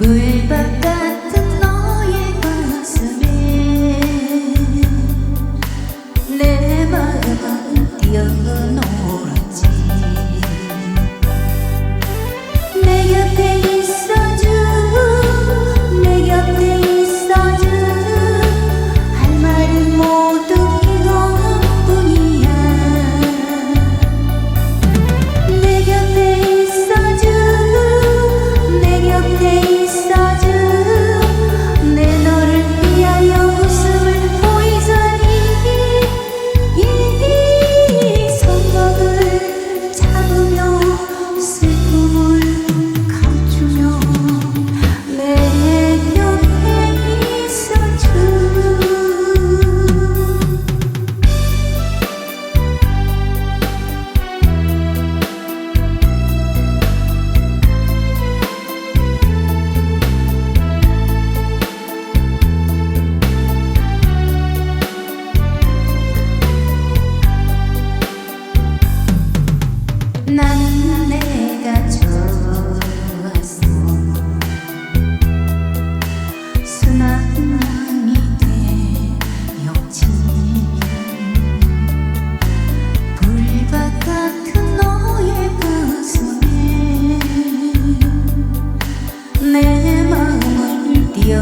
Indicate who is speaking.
Speaker 1: We've got. 난 내가 좋았어. 수나미 대역지 불밭 같은 너의 가슴에 내 마음을 띄워